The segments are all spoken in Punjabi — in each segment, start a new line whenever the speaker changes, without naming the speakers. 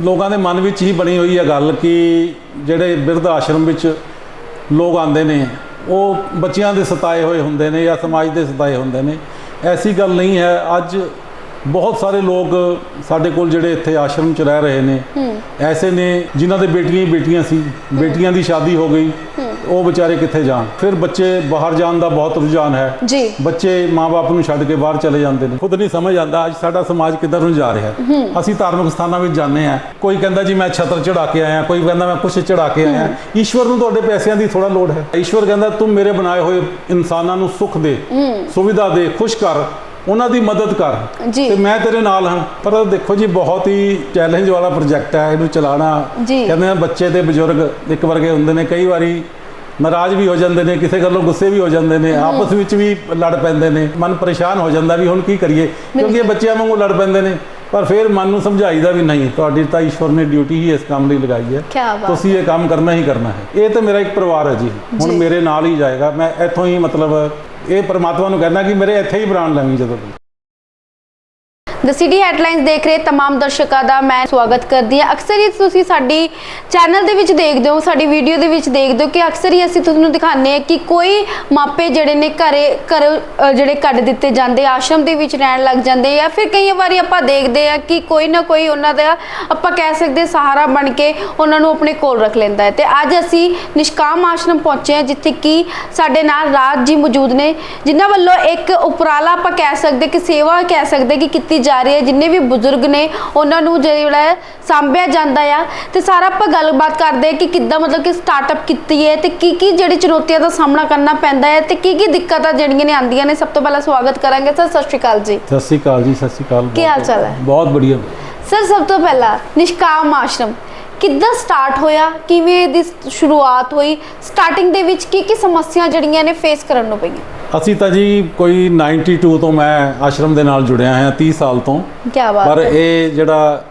ਲੋਕਾਂ ਦੇ ਮਨ ਵਿੱਚ ਹੀ ਬਣੀ ਹੋਈ ਹੈ ਗੱਲ ਕਿ ਜਿਹੜੇ ਬਿਰਧ ਆਸ਼ਰਮ ਵਿੱਚ ਲੋਕ ਆਉਂਦੇ ਨੇ, ਉਹ ਬੱਚਿਆਂ ਦੇ ਸਤਾਏ ਹੋਏ ਹੁੰਦੇ ਨੇ ਜਾਂ ਸਮਾਜ ਦੇ ਸਤਾਏ ਹੁੰਦੇ ਨੇ। ਐਸੀ ਗੱਲ ਨਹੀਂ ਹੈ, ਅੱਜ ਬਹੁਤ ਸਾਰੇ ਲੋਕ ਸਾਡੇ ਕੋਲ ਜਿਹੜੇ ਇੱਥੇ ਆਸ਼ਰਮ 'ਚ ਰਹਿ ਰਹੇ ਨੇ ਐਸੇ ਨੇ ਜਿਨ੍ਹਾਂ ਦੇ ਬੇਟੀਆਂ ਹੀ ਬੇਟੀਆਂ ਸੀ ਬੇਟੀਆਂ ਦੀ ਸ਼ਾਦੀ ਹੋ ਗਈ ਉਹ ਵਿਚਾਰੇ ਕਿੱਥੇ ਜਾਣ? ਫਿਰ ਬੱਚੇ ਬਾਹਰ ਜਾਣ ਦਾ ਬਹੁਤ ਰੁਝਾਨ ਹੈ।
ਜੀ।
ਬੱਚੇ ਮਾਪੇ ਨੂੰ ਛੱਡ ਕੇ ਬਾਹਰ ਚਲੇ ਜਾਂਦੇ ਨੇ। ਖੁਦ ਨਹੀਂ ਸਮਝ ਆਉਂਦਾ ਅੱਜ ਸਾਡਾ ਸਮਾਜ ਕਿੱਧਰ ਨੂੰ ਜਾ ਰਿਹਾ ਹੈ। ਅਸੀਂ ਧਾਰਮਿਕ ਸਥਾਨਾਂ ਵਿੱਚ ਜਾਂਦੇ ਆ ਕੋਈ ਕਹਿੰਦਾ ਜੀ ਮੈਂ ਛਤਰ ਚੜਾ ਕੇ ਆਇਆ ਕੋਈ ਕਹਿੰਦਾ ਮੈਂ ਕੁਛ ਚੜਾ ਕੇ ਆਇਆ। ਈਸ਼ਵਰ ਨੂੰ ਤੁਹਾਡੇ ਪੈਸਿਆਂ ਦੀ ਥੋੜਾ ਲੋੜ ਹੈ। ਈਸ਼ਵਰ ਕਹਿੰਦਾ ਤੂੰ ਮੇਰੇ ਬਣਾਏ ਹੋਏ ਇਨਸਾਨਾਂ ਨੂੰ ਸੁੱਖ ਦੇ ਸੁਵਿਧਾ ਦੇ ਖੁਸ਼ ਕਰ। ਉਹਨਾਂ ਦੀ ਮਦਦ ਕਰ। ਤੇ ਮੈਂ ਤੇਰੇ ਨਾਲ ਹਾਂ। ਪਰ ਦੇਖੋ ਜੀ ਬਹੁਤ ਹੀ ਚੈਲੰਜ ਵਾਲਾ ਪ੍ਰੋਜੈਕਟ ਹੈ ਇਹਨੂੰ ਚਲਾਉਣਾ। ਕਹਿੰਦੇ ਆ ਬੱਚੇ ਤੇ ਬਜ਼ੁਰਗ ਇੱਕ ਵਰਗੇ ਹੁੰਦੇ ਨੇ ਕਈ ਵਾਰੀ ਨਾਰਾਜ਼ ਵੀ ਹੋ ਜਾਂਦੇ ਨੇ ਕਿਸੇ ਗੱਲੋਂ ਗੁੱਸੇ ਵੀ ਹੋ ਜਾਂਦੇ ਨੇ ਆਪਸ ਵਿੱਚ ਵੀ ਲੜ ਪੈਂਦੇ ਨੇ। ਮਨ ਪਰੇਸ਼ਾਨ ਹੋ ਜਾਂਦਾ ਵੀ ਹੁਣ ਕੀ ਕਰੀਏ? ਕਿਉਂਕਿ ਇਹ ਬੱਚਿਆਂ ਵਾਂਗੂ ਲੜ ਪੈਂਦੇ ਨੇ। ਪਰ ਫਿਰ ਮਨ ਨੂੰ ਸਮਝਾਈਦਾ ਵੀ ਨਹੀਂ। ਤੁਹਾਡੀ ਤਾਂ ਈਸ਼ਵਰ ਨੇ ਡਿਊਟੀ ਹੀ ਇਸ ਕੰਮ ਲਈ ਲਗਾਈ ਹੈ। ਤੁਸੀਂ ਇਹ ਕੰਮ ਕਰਨਾ ਹੀ ਕਰਨਾ ਹੈ। ਇਹ ਤਾਂ ਮੇਰਾ ਇੱਕ ਪਰਿਵਾਰ ਹੈ ਜੀ। ਹੁਣ। ਮੇਰੇ ਨਾਲ ਹੀ ਜਾਏਗਾ। ਮੈਂ ਇੱਥੋਂ ਹੀ ਮਤਲਬ ਇਹ ਪਰਮਾਤਮਾ ਨੂੰ ਕਹਿੰਦਾ ਕਿ ਮੇਰੇ ਇੱਥੇ ਹੀ ਪ੍ਰਾਣ ਲੈਵੀਂ ਜਦੋਂ ਵੀ
ਦ ਸਿਟੀ ਹੈਡਲਾਈਨਸ ਦੇਖ ਰਹੇ तमाम ਦਰਸ਼ਕਾਂ ਦਾ ਮੈਂ ਸਵਾਗਤ ਕਰਦੀ ਹਾਂ ਅਕਸਰ ਹੀ ਤੁਸੀਂ ਸਾਡੀ ਚੈਨਲ ਦੇ ਵਿੱਚ ਦੇਖਦੇ ਹੋ ਸਾਡੀ ਵੀਡੀਓ ਦੇ ਵਿੱਚ ਦੇਖਦੇ ਹੋ ਕਿ ਅਕਸਰ ਹੀ ਅਸੀਂ ਤੁਹਾਨੂੰ ਦਿਖਾਉਂਦੇ ਹਾਂ ਕਿ ਕੋਈ ਮਾਪੇ ਜਿਹੜੇ ਨੇ ਘਰੇ ਘਰ ਅ, ਜਿਹੜੇ ਕੱਢ ਦਿੱਤੇ ਜਾਂਦੇ ਆਸ਼ਰਮ ਦੇ ਵਿੱਚ ਰਹਿਣ ਲੱਗ ਜਾਂਦੇ ਜਾਂ ਫਿਰ ਕਈ ਵਾਰੀ ਆਪਾਂ ਦੇਖਦੇ ਆ ਕਿ ਕੋਈ ਨਾ ਕੋਈ ਉਹਨਾਂ ਦਾ ਆਪਾਂ ਕਹਿ ਸਕਦੇ ਸਹਾਰਾ ਬਣ ਕੇ ਉਹਨਾਂ ਨੂੰ ਆਪਣੇ ਕੋਲ ਰੱਖ ਲੈਂਦਾ ਹੈ ਤੇ ਅੱਜ ਅਸੀਂ ਨਿਸ਼ਕਾਮ ਆਸ਼ਰਮ ਪਹੁੰਚੇ ਹਾਂ ਜਿੱਥੇ ਕਿ ਸਾਡੇ ਨਾਲ ਰਾਜ ਜੀ ਮੌਜੂਦ ਨੇ ਜਿਨ੍ਹਾਂ ਵੱਲੋਂ ਇੱਕ ਉਪਰਾਲਾ ਆਪਾਂ ਕਹਿ ਸਕਦੇ ਕਿ ਸੇਵਾ ਕਹਿ ਸਕਦੇ ਕਿ ਕੀਤੀ ਜਾ ਰਹੀ ਹੈ ਜਿੰਨੇ ਵੀ ਬਜ਼ੁਰਗ ਨੇ ਉਹਨਾਂ ਨੂੰ ਜਿਹੜਾ ਹੈ ਸਾਂਭਿਆ ਜਾਂਦਾ ਆ। ਤੇ ਸਾਰਾ ਆਪਾਂ ਗੱਲਬਾਤ ਕਰਦੇ ਕਿ ਕਿੱਦਾਂ ਮਤਲਬ ਕਿ ਸਟਾਰਟਅਪ ਕੀਤੀ ਹੈ ਤੇ ਕੀ ਕੀ ਜਿਹੜੀ ਚੁਣੌਤੀਆਂ ਦਾ ਸਾਹਮਣਾ ਕਰਨਾ ਪੈਂਦਾ ਹੈ ਤੇ ਕੀ ਕੀ ਦਿੱਕਤਾਂ ਜਿਹੜੀਆਂ ਨੇ ਆਉਂਦੀਆਂ ਨੇ। ਸਭ ਤੋਂ ਪਹਿਲਾਂ ਸਵਾਗਤ ਕਰਾਂਗੇ ਸਰ ਸਤਿ ਸ਼੍ਰੀ ਅਕਾਲ ਜੀ।
ਸਤਿ ਸ੍ਰੀ ਅਕਾਲ ਜੀ ਸਤਿ ਸ੍ਰੀ ਅਕਾਲ।
ਕੀ ਹਾਲ ਚਾਲ ਹੈ?
ਬਹੁਤ ਬੜੀਆ
ਸਰ ਸਭ ਤੋਂ ਪਹਿਲਾਂ ਨਿਸ਼ਕਾਮ ਆਸ਼ਰਮ ਕਿੱਦਾਂ ਸਟਾਰਟ ਹੋਇਆ? ਕਿਵੇਂ ਇਹਦੀ ਸ਼ੁਰੂਆਤ ਹੋਈ? ਸਟਾਰਟਿੰਗ ਦੇ ਵਿੱਚ ਕੀ ਕੀ ਸਮੱਸਿਆ ਜਿਹੜੀਆਂ ਨੇ ਫੇਸ ਕਰਨ ਨੂੰ ਪਈਆਂ?
ਅਸੀਂ ਤਾਂ ਜੀ ਕੋਈ 92 ਤੋਂ ਮੈਂ ਆਸ਼ਰਮ ਦੇ ਨਾਲ ਜੁੜਿਆ ਹਾਂ 30 ਸਾਲ ਤੋਂ।
ਕੀ ਬਾਤ
ਪਰ ਇਹ ਜਿਹੜਾ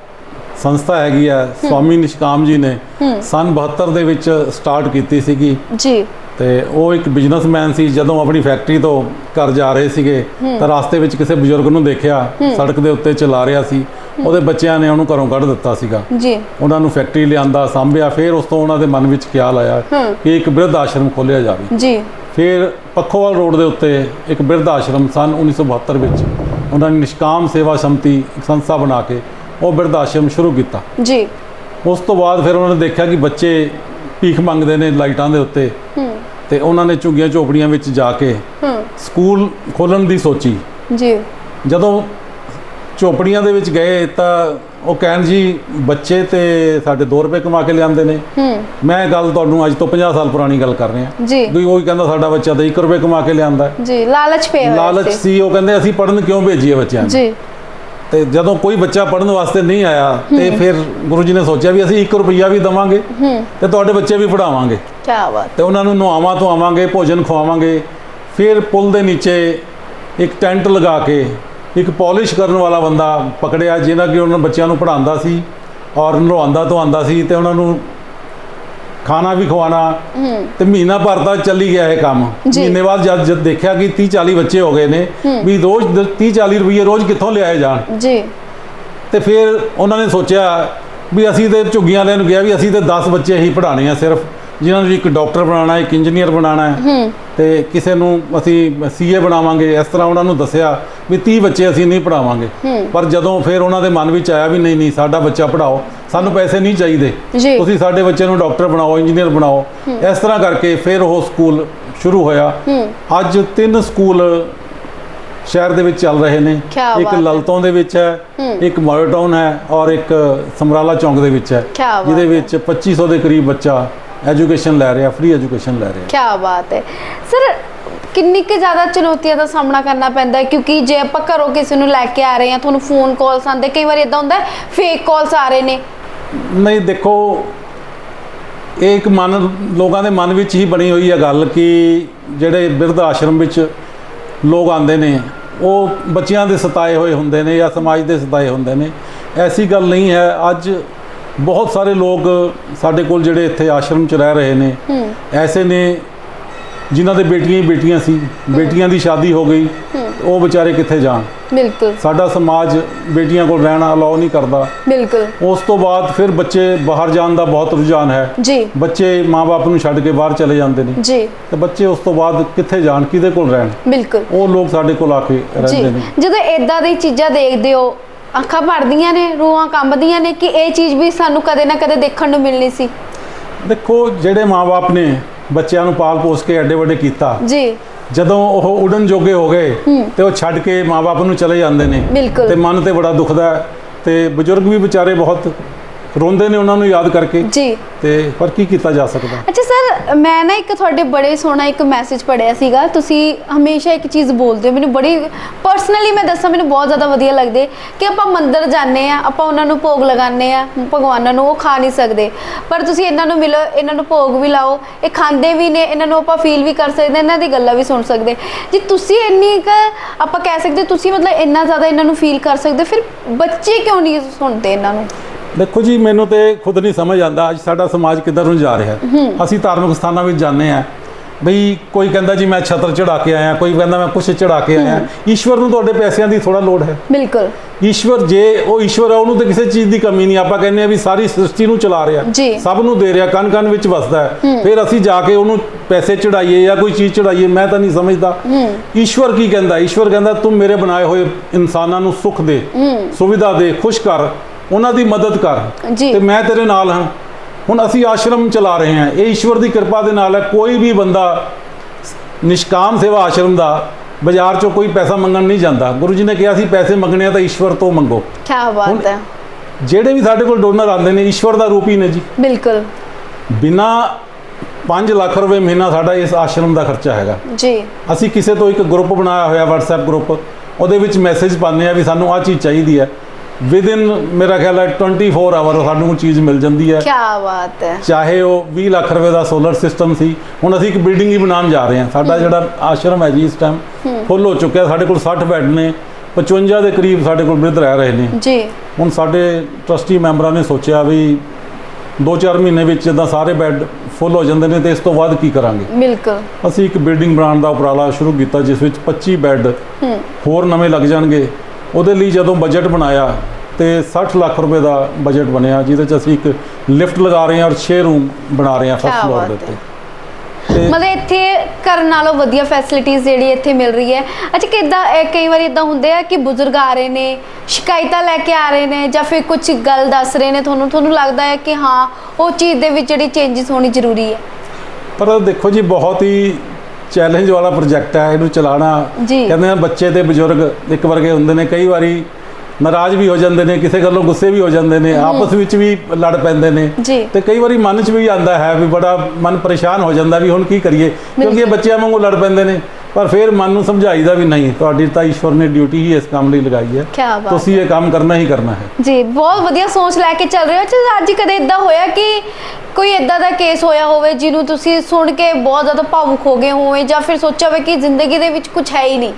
ਸੰਸਥਾ ਹੈਗੀ ਆ ਸਵਾਮੀ ਨਿਸ਼ਕਾਮ ਜੀ ਨੇ ਸਨ 72 ਦੇ ਵਿੱਚ ਸਟਾਰਟ ਕੀਤੀ ਸੀਗੀ।
ਜੀ।
ਤੇ ਉਹ ਇੱਕ ਬਿਜ਼ਨਸਮੈਨ ਸੀ ਜਦੋਂ ਆਪਣੀ ਫੈਕਟਰੀ ਤੋਂ ਘਰ ਜਾ ਰਹੇ ਸੀਗੇ ਤਾਂ ਰਾਸਤੇ ਵਿੱਚ ਕਿਸੇ ਬਜ਼ੁਰਗ ਨੂੰ ਦੇਖਿਆ ਸੜਕ ਦੇ ਉੱਤੇ ਚਲਾ ਰਿਹਾ ਸੀ। ਉਹਦੇ ਬੱਚਿਆਂ ਨੇ ਉਹਨੂੰ ਘਰੋਂ ਕੱਢ ਦਿੱਤਾ ਸੀਗਾ।
ਜੀ।
ਉਹਨਾਂ ਨੂੰ ਫੈਕਟਰੀ ਲਿਆਂਦਾ ਸਾਂਭਿਆ ਫਿਰ ਉਸ ਤੋਂ ਉਹਨਾਂ ਦੇ ਮਨ ਵਿੱਚ ਖਿਆਲ ਆਇਆ ਕਿ ਇੱਕ ਬਿਰਧ ਆਸ਼ਰਮ ਖੋਲ੍ਹਿਆ ਜਾਵੇ।
ਜੀ।
ਫਿਰ ਪੱਖੋਵਾਲ ਰੋਡ ਦੇ ਉੱਤੇ ਇੱਕ ਬਿਰਧ ਆਸ਼ਰਮ ਸਨ 1972 ਵਿੱਚ ਉਹਨਾਂ ਨੇ ਨਿਸ਼ਕਾਮ ਸੇਵਾ ਸੰਮਤੀ ਇੱਕ ਸੰਸਥਾ ਬਣਾ ਕੇ ਉਹ ਬਿਰਧ ਆਸ਼ਰਮ ਸ਼ੁਰੂ ਕੀਤਾ।
ਜੀ।
ਉਸ ਤੋਂ ਬਾਅਦ ਫਿਰ ਉਹਨਾਂ ਨੇ ਦੇਖਿਆ ਕਿ ਬੱਚੇ ਭੀਖ ਮੰਗਦੇ ਨੇ ਲਾਈਟਾਂ ਦੇ ਉੱਤੇ। ਤੇ ਉਹਨਾਂ ਨੇ ਝੁੱਗੀਆਂ ਝੋਪੜੀਆਂ ਵਿੱਚ ਜਾ ਕੇ
ਹੂੰ।
ਸਕੂਲ ਖੋਲਣ ਦੀ ਸੋਚੀ।
ਜੀ।
ਜਦੋਂ ਝੋਪੜੀਆਂ ਦੇ ਵਿੱਚ ਗਏ ਤਾਂ ਉਹ ਕਹਿਣ ਜੀ ਬੱਚੇ ਤੇ ਸਾਡੇ 2 ਰੁਪਏ ਕਮਾ ਕੇ ਲਿਆਉਂਦੇ ਨੇ।
ਹੂੰ।
ਮੈਂ ਗੱਲ ਤੁਹਾਨੂੰ ਅੱਜ ਤੋਂ 50 ਸਾਲ ਪੁਰਾਣੀ ਗੱਲ ਕਰ ਰਿਹਾ।
ਜੀ।
ਵੀ ਉਹ ਹੀ ਕਹਿੰਦਾ ਸਾਡਾ ਬੱਚਾ ਤਾਂ 1 ਰੁਪਏ ਕਮਾ ਕੇ ਲਿਆਂਦਾ।
ਜੀ ਲਾਲਚ ਪੇ ਹੋਇਆ
ਲਾਲਚ
ਸੀ।
ਉਹ ਕਹਿੰਦੇ ਅਸੀਂ ਪੜਨ ਕਿਉਂ ਭੇਜੀਏ ਬੱਚਿਆਂ ਨੂੰ?
ਜੀ।
ਤੇ ਜਦੋਂ ਕੋਈ ਬੱਚਾ ਪੜਨ ਵਾਸਤੇ ਨਹੀਂ ਆਇਆ ਤੇ ਫਿਰ ਗੁਰੂ ਜੀ ਨੇ ਸੋਚਿਆ ਵੀ ਅਸੀਂ 1 ਰੁਪਈਆ ਵੀ ਦਵਾਂਗੇ ਤੇ ਤੁਹਾਡੇ ਬੱਚੇ ਵੀ ਪੜਾਵਾਂਗੇ
ਕੀ ਬਾਤ
ਤੇ ਉਹਨਾਂ ਨੂੰ ਨੁਆਵਾਂ ਤੋਂ ਆਵਾਂਗੇ ਭੋਜਨ ਖਵਾਵਾਂਗੇ। ਫਿਰ ਪੁਲ ਦੇ ਨੀਚੇ ਇੱਕ ਟੈਂਟ ਲਗਾ ਕੇ ਇੱਕ ਪਾਲਿਸ਼ ਕਰਨ ਵਾਲਾ ਬੰਦਾ ਪਕੜਿਆ ਜਿਹਨਾਂ ਕਿ ਉਹਨਾਂ ਬੱਚਿਆਂ ਨੂੰ ਪੜਾਉਂਦਾ ਸੀ ਔਰ ਨਰਵਾਉਂਦਾ ਤੋਂ ਆਂਦਾ ਸੀ ਤੇ ਉਹਨਾਂ ਨੂੰ ਖਾਣਾ ਵੀ ਖਵਾਉਣਾ।
ਹੂੰ।
ਤੇ ਮਹੀਨਾ ਭਰ ਤਾਂ ਚੱਲੀ ਗਿਆ ਇਹ ਕੰਮ। ਮਹੀਨੇ ਬਾਅਦ ਜਦ ਜਦ ਦੇਖਿਆ ਕਿ 30 40 ਬੱਚੇ ਹੋ ਗਏ ਨੇ ਵੀ ਰੋਜ਼ 30 40 ਰੁਪਏ ਰੋਜ਼ ਕਿੱਥੋਂ ਲਿਆਏ ਜਾਣ।
ਜੀ।
ਤੇ ਫਿਰ ਉਹਨਾਂ ਨੇ ਸੋਚਿਆ ਵੀ ਅਸੀਂ ਤੇ ਝੁੱਗੀਆਂ ਵਾਲਿਆਂ ਨੂੰ ਕਿਹਾ ਵੀ ਅਸੀਂ ਤੇ 10 ਬੱਚੇ ਹੀ ਪੜ੍ਹਾਣੇ ਆ ਸਿਰਫ। ਜਿਨ੍ਹਾਂ ਨੂੰ ਇੱਕ ਡਾਕਟਰ ਬਣਾਉਣਾ ਇੱਕ ਇੰਜੀਨੀਅਰ ਬਣਾਉਣਾ ਹੈ। ਤੇ ਕਿਸੇ ਨੂੰ ਅਸੀਂ ਸੀਏ ਬਣਾਵਾਂਗੇ ਇਸ ਤਰ੍ਹਾਂ ਉਹਨਾਂ ਨੂੰ ਦੱਸਿਆ ਵੀ 30 ਬੱਚੇ ਅਸੀਂ ਨਹੀਂ ਪੜਾਵਾਂਗੇ। ਪਰ ਜਦੋਂ ਫਿਰ ਉਹਨਾਂ ਦੇ ਮਨ ਵਿੱਚ ਆਇਆ ਵੀ ਨਹੀਂ ਨਹੀਂ ਸਾਡਾ ਬੱਚਾ ਪੜਾਓ ਸਾਨੂੰ ਪੈਸੇ ਨਹੀਂ ਚਾਹੀਦੇ। ਤੁਸੀਂ ਸਾਡੇ ਬੱਚੇ ਨੂੰ ਡਾਕਟਰ ਬਣਾਓ ਇੰਜੀਨੀਅਰ ਬਣਾਓ। ਇਸ ਤਰ੍ਹਾਂ ਕਰਕੇ ਫਿਰ ਉਹ ਸਕੂਲ ਸ਼ੁਰੂ ਹੋਇਆ। ਅੱਜ ਤਿੰਨ ਸਕੂਲ ਸ਼ਹਿਰ ਦੇ ਵਿੱਚ ਚੱਲ ਰਹੇ ਨੇ। ਇੱਕ। ਲਲਤੋਂ ਦੇ ਵਿੱਚ ਹੈ। ਇੱਕ ਮਾਡਲ ਹੈ ਔਰ ਇੱਕ ਸਮਰਾਲਾ ਚੌਂਕ ਦੇ ਵਿੱਚ ਹੈ। ਜਿਹਦੇ। ਵਿੱਚ 2500 ਦੇ ਕਰੀਬ ਬੱਚਾ ਐਜੂਕੇਸ਼ਨ ਲੈ ਰਿਹਾ ਫ੍ਰੀ ਐਜੂਕੇਸ਼ਨ ਲੈ ਰਿਹਾ।
ਕੀ ਬਾਤ ਹੈ। ਸਰ ਕਿੰਨੀ ਕੁ ਜ਼ਿਆਦਾ ਚੁਣੌਤੀਆਂ ਦਾ ਸਾਹਮਣਾ ਕਰਨਾ ਪੈਂਦਾ ਹੈ? ਕਿਉਂਕਿ ਜੇ ਆਪਾਂ ਘਰੋਂ ਕਿਸੇ ਨੂੰ ਲੈ ਕੇ ਆ ਰਹੇ ਹਾਂ ਤੁਹਾਨੂੰ ਫੋਨ ਕਾਲਸ ਆਉਂਦੇ ਕਈ ਵਾਰ ਇਦਾਂ ਹੁੰਦਾ ਫੇਕ ਕਾਲਸ ਆ ਰਹੇ ਨੇ।
ਨਹੀਂ ਦੇਖੋ ਇਹ ਇੱਕ ਮਨ ਲੋਕਾਂ ਦੇ ਮਨ ਵਿੱਚ ਹੀ ਬਣੀ ਹੋਈ ਹੈ ਗੱਲ ਕਿ ਜਿਹੜੇ ਬਿਰਧ ਆਸ਼ਰਮ ਵਿੱਚ ਲੋਕ ਆਉਂਦੇ ਨੇ ਉਹ ਬੱਚਿਆਂ ਦੇ ਸਤਾਏ ਹੋਏ ਹੁੰਦੇ ਨੇ ਜਾਂ ਸਮਾਜ ਦੇ ਸਤਾਏ ਹੁੰਦੇ ਨੇ। ਐਸੀ ਗੱਲ ਨਹੀਂ ਹੈ। ਅੱਜ ਬਹੁਤ ਸਾਰੇ ਲੋਕ ਸਾਡੇ ਕੋਲ ਜਿਹੜੇ ਇੱਥੇ ਆਸ਼ਰਮ 'ਚ ਰਹਿ ਰਹੇ ਨੇ। ਐਸੇ ਨੇ ਜਿਨ੍ਹਾਂ ਦੇ ਬੇਟੀਆਂ ਹੀ ਬੇਟੀਆਂ ਸੀ। ਬੇਟੀਆਂ ਦੀ ਸ਼ਾਦੀ ਹੋ ਗਈ। ਉਹ ਵਿਚਾਰੇ ਕਿੱਥੇ ਜਾਣ?
ਬਿਲਕੁਲ।
ਸਾਡਾ ਸਮਾਜ ਬੇਟੀਆਂ ਕੋਲ ਰਹਿਣਾ ਅਲਾਉ ਨਹੀਂ ਕਰਦਾ।
ਬਿਲਕੁਲ।
ਉਸ ਤੋਂ ਬਾਅਦ ਫਿਰ ਬੱਚੇ ਬਾਹਰ ਜਾਣ ਦਾ ਬਹੁਤ ਰੁਝਾਨ ਹੈ।
ਜੀ।
ਬੱਚੇ ਮਾਪੇ ਨੂੰ ਛੱਡ ਕੇ ਬਾਹਰ ਚਲੇ ਜਾਂਦੇ ਨੇ।
ਜੀ।
ਤੇ ਬੱਚੇ ਉਸ ਤੋਂ ਬਾਅਦ ਕਿੱਥੇ ਜਾਣ ਕਿਹਦੇ ਕੋਲ ਰਹਿਣ?
ਬਿਲਕੁਲ।
ਉਹ ਲੋਕ ਸਾਡੇ ਕੋਲ ਆ ਕੇ ਰਹਿੰਦੇ ਨੇ।
ਜਦੋਂ ਇਦਾਂ ਦੀ ਚੀਜ਼ਾਂ ਦੇਖਦੇ ਹੋ ਅੱਖਾਂ ਭਰਦੀਆਂ ਨੇ ਰੂਹਾਂ ਕੰਬਦੀਆਂ ਨੇ ਕਿ ਇਹ ਚੀਜ਼ ਵੀ ਸਾਨੂੰ ਕਦੇ ਨਾ ਕਦੇ ਦੇਖਣ ਨੂੰ ਮਿਲਣੀ ਸੀ।
ਦੇਖੋ ਜਿਹੜੇ ਮਾਪੇ ਨੇ ਬੱਚਿਆਂ ਨੂੰ ਪਾਲ ਪੋਸ ਕੇ ਐਡੇ ਵੱਡੇ ਕੀਤਾ
ਜੀ।
ਜਦੋਂ ਉਹ ਉਡਣ ਜੋਗੇ ਹੋ ਗਏ ਤੇ ਉਹ ਛੱਡ ਕੇ ਮਾਪੇ ਨੂੰ ਚਲੇ ਜਾਂਦੇ ਨੇ। ਤੇ ਮਨ ਤੇ ਬੜਾ ਦੁਖਦਾ ਤੇ ਬਜ਼ੁਰਗ ਵੀ ਵਿਚਾਰੇ ਬਹੁਤ ਰੋਂਦੇ ਨੇ ਉਹਨਾਂ ਨੂੰ ਯਾਦ ਕਰਕੇ?
ਜੀ।
ਤੇ ਪਰ ਕੀ ਕੀਤਾ ਜਾ ਸਕਦਾ?
ਅੱਛਾ ਸਰ ਮੈਂ ਨਾ ਇੱਕ ਤੁਹਾਡੇ ਬੜੇ ਸੋਹਣਾ ਇੱਕ ਮੈਸੇਜ ਪੜਿਆ ਸੀਗਾ। ਤੁਸੀਂ ਹਮੇਸ਼ਾ ਇੱਕ ਚੀਜ਼ ਬੋਲਦੇ ਹੋ। ਮੈਨੂੰ ਬੜੀ ਪਰਸਨਲੀ ਮੈਂ ਦੱਸਾਂ ਮੈਨੂੰ ਬਹੁਤ ਜ਼ਿਆਦਾ ਵਧੀਆ ਲੱਗਦੇ ਕਿ ਆਪਾਂ ਮੰਦਿਰ ਜਾਂਦੇ ਆ ਆਪਾਂ ਉਹਨਾਂ ਨੂੰ ਭੋਗ ਲਗਾਉਂਦੇ ਆ ਭਗਵਾਨਾਂ ਨੂੰ ਉਹ ਖਾ ਨਹੀਂ ਸਕਦੇ। ਪਰ ਤੁਸੀਂ ਇਹਨਾਂ ਨੂੰ ਮਿਲੋ ਇਹਨਾਂ ਨੂੰ ਭੋਗ ਵੀ ਲਾਓ। ਇਹ ਖਾਂਦੇ ਵੀ ਨੇ ਇਹਨਾਂ ਨੂੰ ਆਪਾਂ ਫੀਲ ਵੀ ਕਰ ਸਕਦੇ ਇਹਨਾਂ ਦੀ ਗੱਲਾਂ ਵੀ ਸੁਣ ਸਕਦੇ ਜੀ ਤੁਸੀਂ ਇੰਨੀ ਕੁ ਆਪਾਂ ਕਹਿ ਸਕਦੇ ਤੁਸੀਂ ਮਤਲਬ ਇੰਨਾ ਜ਼ਿਆਦਾ ਇਹਨਾਂ ਨੂੰ ਫੀਲ ਕਰ ਸਕਦੇ ਫਿਰ ਬੱਚੇ ਕਿਉਂ ਨਹੀਂ ਸੁਣਦੇ ਇਹਨਾਂ ਨੂੰ?
ਦੇਖੋ ਜੀ ਮੈਨੂੰ ਤੇ ਖੁਦ ਨਹੀਂ ਸਮਝ ਆਉਂਦਾ ਅੱਜ ਸਾਡਾ ਸਮਾਜ ਕਿੱਧਰ ਨੂੰ ਜਾ ਰਿਹਾ ਹੈ। ਅਸੀਂ ਧਾਰਮਿਕ ਸਥਾਨਾਂ ਵਿੱਚ ਜਾਂਦੇ ਆ ਬਈ ਕੋਈ ਕਹਿੰਦਾ ਜੀ ਮੈਂ ਛਤਰ ਚੜਾ ਕੇ ਆਇਆ ਕੋਈ ਕਹਿੰਦਾ ਮੈਂ ਕੁਛ ਚੜਾ ਕੇ ਆਇਆ। ਈਸ਼ਵਰ ਨੂੰ ਤੁਹਾਡੇ ਪੈਸਿਆਂ ਦੀ ਥੋੜਾ ਲੋੜ ਹੈ।
ਬਿਲਕੁਲ।
ਈਸ਼ਵਰ ਜੇ ਉਹ ਈਸ਼ਵਰ ਹੈ ਉਹਨੂੰ ਤਾਂ ਕਿਸੇ ਚੀਜ਼ ਦੀ ਕਮੀ ਨਹੀਂ। ਆਪਾਂ ਕਹਿੰਦੇ ਆ ਵੀ ਸਾਰੀ ਸ੍ਰਿਸ਼ਟੀ ਨੂੰ ਚਲਾ ਰਿਹਾ। ਸਭ ਨੂੰ ਦੇ ਰਿਹਾ ਕਨ ਕਨ ਵਿੱਚ ਵਸਦਾ ਹੈ। ਫਿਰ ਅਸੀਂ ਜਾ ਕੇ ਉਹਨੂੰ ਪੈਸੇ ਚੜਾਈਏ ਜਾਂ ਕੋਈ ਚੀਜ਼ ਚੜਾਈਏ ਮੈਂ ਤਾਂ ਨਹੀਂ ਸਮਝਦਾ। ਈਸ਼ਵਰ ਕੀ ਕਹਿੰਦਾ? ਈਸ਼ਵਰ ਕਹਿੰਦਾ ਤੂੰ ਮੇਰੇ ਬਣਾਏ ਹੋਏ ਇਨਸਾਨਾਂ ਨੂੰ ਸੁੱਖ ਦੇ ਸੁਵਿਧਾ ਦੇ ਖੁਸ਼ ਕਰ। ਉਹਨਾਂ ਦੀ ਮਦਦ ਕਰ।
ਜੀ।
ਤੇ ਮੈਂ ਤੇਰੇ ਨਾਲ ਹਾਂ। ਹੁਣ ਅਸੀਂ ਆਸ਼ਰਮ ਚਲਾ ਰਹੇ ਹਾਂ। ਇਹ ਈਸ਼ਵਰ ਦੀ ਕਿਰਪਾ ਦੇ ਨਾਲ ਹੈ। ਕੋਈ ਵੀ ਬੰਦਾ ਨਿਸ਼ਕਾਮ ਸੇਵਾ ਆਸ਼ਰਮ ਦਾ ਬਾਜ਼ਾਰ ਚੋਂ ਕੋਈ ਪੈਸਾ ਮੰਗਣ ਨਹੀਂ ਜਾਂਦਾ। ਗੁਰੂ ਜੀ ਨੇ ਕਿਹਾ ਸੀ ਪੈਸੇ ਮੰਗਣੇ ਆ ਤਾਂ ਈਸ਼ਵਰ ਤੋਂ ਮੰਗੋ।
ਕੀ ਬਾਤ ਹੈ।
ਜਿਹੜੇ ਵੀ ਸਾਡੇ ਕੋਲ ਡੋਨਰ ਆਉਂਦੇ ਨੇ ਈਸ਼ਵਰ ਦਾ ਰੂਪ ਹੀ ਨੇ ਜੀ।
ਬਿਲਕੁਲ।
ਬਿਨਾ 5 ਲੱਖ ਰੁਪਏ ਮਹੀਨਾ ਸਾਡਾ ਇਸ ਆਸ਼ਰਮ ਦਾ ਖਰਚਾ ਹੈਗਾ।
ਜੀ।
ਅਸੀਂ ਕਿਸੇ ਤੋਂ ਇੱਕ ਗਰੁੱਪ ਬਣਾਇਆ ਹੋਇਆ WhatsApp ਗਰੁੱਪ ਉਹਦੇ ਵਿੱਚ ਮੈਸੇਜ ਪਾਉਂਦੇ ਆ ਵੀ ਸਾਨੂੰ ਆਹ ਚੀਜ਼ ਚਾਹੀਦੀ ਹੈ। ਵਿਦਿਨ ਮੇਰਾ ਖਿਆਲ ਹੈ 24 ਆਵਰ ਸਾਨੂੰ ਚੀਜ਼ ਮਿਲ ਜਾਂਦੀ ਹੈ।
ਕੀ ਬਾਤ ਹੈ।
ਚਾਹੇ ਉਹ 20 ਲੱਖ ਰੁਪਏ ਦਾ ਸੋਲਰ ਸਿਸਟਮ ਸੀ ਹੁਣ ਅਸੀਂ ਇੱਕ ਬਿਲਡਿੰਗ ਹੀ ਬਣਾਉਣ ਜਾ ਰਹੇ ਹਾਂ। ਸਾਡਾ ਜਿਹੜਾ ਆਸ਼ਰਮ ਹੈ ਜੀ ਇਸ ਟਾਈਮ ਫੁੱਲ ਹੋ ਚੁੱਕਿਆ ਸਾਡੇ ਕੋਲ 60 ਬੈੱਡ ਨੇ 55 ਦੇ ਕਰੀਬ ਸਾਡੇ ਕੋਲ ਬਿਰਧ ਰਹਿ ਰਹੇ ਨੇ।
ਜੀ।
ਹੁਣ ਸਾਡੇ ਟਰਸਟੀ ਮੈਂਬਰਾਂ ਨੇ ਸੋਚਿਆ ਵੀ 2-4 ਮਹੀਨੇ ਵਿੱਚ ਜਦੋਂ ਸਾਰੇ ਬੈੱਡ ਫੁੱਲ ਹੋ ਜਾਂਦੇ ਨੇ ਤੇ ਇਸ ਤੋਂ ਬਾਅਦ ਕੀ ਕਰਾਂਗੇ?
ਬਿਲਕੁਲ।
ਅਸੀਂ ਇੱਕ ਬਿਲਡਿੰਗ ਬਣਾਉਣ ਦਾ ਉਪਰਾਲਾ ਸ਼ੁਰੂ ਕੀਤਾ ਜਿਸ ਵਿੱਚ 25 ਬੈੱਡ ਹੋਰ ਨਵੇਂ ਲੱਗ ਜਾਣਗੇ। ਉਹਦੇ ਲਈ ਜਦੋਂ ਬਜਟ ਬਣਾਇਆ ਤੇ 60 ਲੱਖ ਰੁਪਏ ਦਾ ਬਜਟ ਬਣਿਆ ਜਿਹਦੇ ਚ ਅਸੀਂ ਇੱਕ ਲਿਫਟ ਲਗਾ ਰਹੇ ਹਾਂ ਔਰ 6 ਰੂਮ ਬਣਾ ਰਹੇ ਹਾਂ ਫਸਟ ਫਲੋਰ ਦੇ ਉੱਤੇ।
ਮਤਲਬ ਇੱਥੇ ਕਰਨ ਨਾਲੋਂ ਵਧੀਆ ਫੈਸਿਲਿਟੀਆਂ ਜਿਹੜੀ ਇੱਥੇ ਮਿਲ ਰਹੀ ਹੈ। ਅੱਛਾ ਕਿਦਾਂ ਕਈ ਵਾਰੀ ਇਦਾਂ ਹੁੰਦੇ ਆ ਕਿ ਬਜ਼ੁਰਗ ਆ ਰਹੇ ਨੇ ਸ਼ਿਕਾਇਤਾਂ ਲੈ ਕੇ ਆ ਰਹੇ ਨੇ ਜਾਂ ਫਿਰ ਕੁਝ ਗੱਲ ਦੱਸ ਰਹੇ ਨੇ ਤੁਹਾਨੂੰ ਤੁਹਾਨੂੰ ਲੱਗਦਾ ਹੈ ਕਿ ਹਾਂ ਉਹ ਚੀਜ਼ ਦੇ ਵਿੱਚ ਜਿਹੜੀ ਚੇਂਜਸ ਹੋਣੀ ਜ਼ਰੂਰੀ ਹੈ?
ਪਰ ਦੇਖੋ ਜੀ ਬਹੁਤ ਹੀ ਚੈਲੰਜ ਵਾਲਾ ਪ੍ਰੋਜੈਕਟ ਹੈ ਇਹਨੂੰ ਚਲਾਉਣਾ। ਕਹਿੰਦੇ ਆ ਬੱਚੇ ਤੇ ਬਜ਼ੁਰਗ ਇੱਕ ਵਰਗੇ ਹੁੰਦੇ ਨੇ ਕਈ ਵਾਰੀ ਨਾਰਾਜ਼ ਵੀ ਹੋ ਜਾਂਦੇ ਨੇ ਕਿਸੇ ਗੱਲੋਂ ਗੁੱਸੇ ਵੀ ਹੋ ਜਾਂਦੇ ਨੇ ਆਪਸ ਵਿੱਚ ਵੀ ਲੜ ਪੈਂਦੇ ਨੇ। ਤੇ ਕਈ ਵਾਰੀ ਮਨ 'ਚ ਵੀ ਆਂਦਾ ਹੈ ਵੀ ਬੜਾ ਮਨ ਪਰੇਸ਼ਾਨ ਹੋ ਜਾਂਦਾ ਵੀ ਹੁਣ ਕੀ ਕਰੀਏ ਕਿਉਂਕਿ ਇਹ। ਬੱਚਿਆਂ ਵਾਂਗੂ ਲੜ ਪੈਂਦੇ ਨੇ ਪਰ ਫਿਰ ਮਨ ਨੂੰ ਸਮਝਾਈਦਾ ਵੀ ਨਹੀਂ ਤੁਹਾਡੀ ਤਾਂ ਈਸ਼ਵਰ ਨੇ ਡਿਊਟੀ ਹੀ ਇਸ ਕੰਮ ਲਈ ਲਗਾਈ ਹੈ।
ਕਿਆ ਬਾਤ
ਤੁਸੀਂ ਇਹ ਕੰਮ ਕਰਨਾ ਹੀ ਕਰਨਾ ਹੈ।
ਜੀ ਬਹੁਤ ਵਧੀਆ ਸੋਚ ਲੈ ਕੇ ਚੱਲ ਰਹੇ ਹੋ ਅੱਛਾ ਅੱਜ ਕਦੇ ਇਦਾਂ ਹੋਇਆ ਕਿ ਕੋਈ ਇਦਾਂ ਦਾ ਕੇਸ ਹੋਇਆ ਹੋਵੇ ਜਿਹਨੂੰ ਤੁਸੀਂ ਸੁਣ ਕੇ ਬਹੁਤ ਜ਼ਿਆਦਾ ਭਾਵੁਕ ਹੋ ਗਏ ਹੋਵੇ ਜਾਂ ਫਿਰ ਸੋਚਿਆ ਹੋਵੇ ਕਿ ਜ਼ਿੰਦਗੀ ਦੇ ਵਿੱਚ ਕੁਝ ਹੈ ਹੀ ਨਹੀਂ?